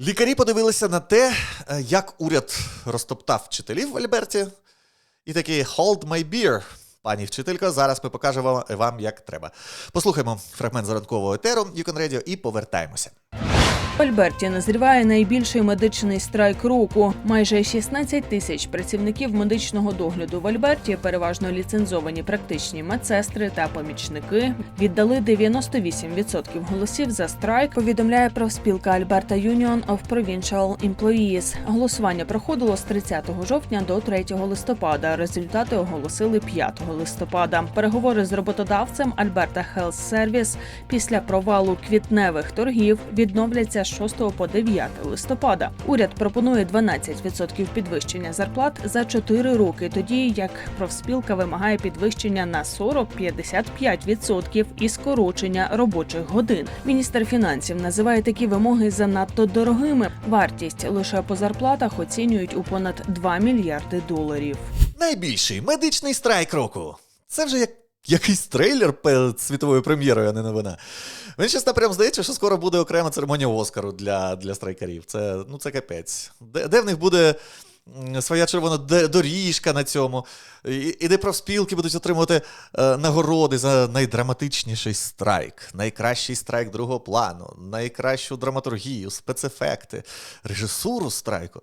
Лікарі подивилися на те, е, як уряд розтоптав вчителів в Альберті, і такі hold my beer. Пані вчителька. зараз ми покажемо вам, як треба. Послухаймо фрагмент заранкового етеру Yukon Radio і повертаємося. Альберті назріває найбільший медичний страйк року. Майже 16 тисяч працівників медичного догляду в Альберті, переважно ліцензовані практичні медсестри та помічники, віддали 98% голосів за страйк. Повідомляє профспілка Альберта Union of Provincial Employees. Голосування проходило з 30 жовтня до 3 листопада. Результати оголосили 5 листопада. Переговори з роботодавцем Альберта Health Service після провалу квітневих торгів відновляться з 6 по 9 листопада. Уряд пропонує 12% підвищення зарплат за 4 роки, тоді як профспілка вимагає підвищення на 40-55% і скорочення робочих годин. Міністр фінансів називає такі вимоги занадто дорогими. Вартість лише по зарплатах оцінюють у понад 2 мільярди доларів. Найбільший медичний страйк року. Це вже як якийсь трейлер перед світовою прем'єрою, а не новина. Мені чесно прям здається, що скоро буде окрема церемонія Оскару для, для страйкарів. Це, ну, це капець. Де, де в них буде своя червона доріжка на цьому, і, і де профспілки будуть отримувати е, нагороди за найдраматичніший страйк, найкращий страйк другого плану, найкращу драматургію, спецефекти, режисуру страйку.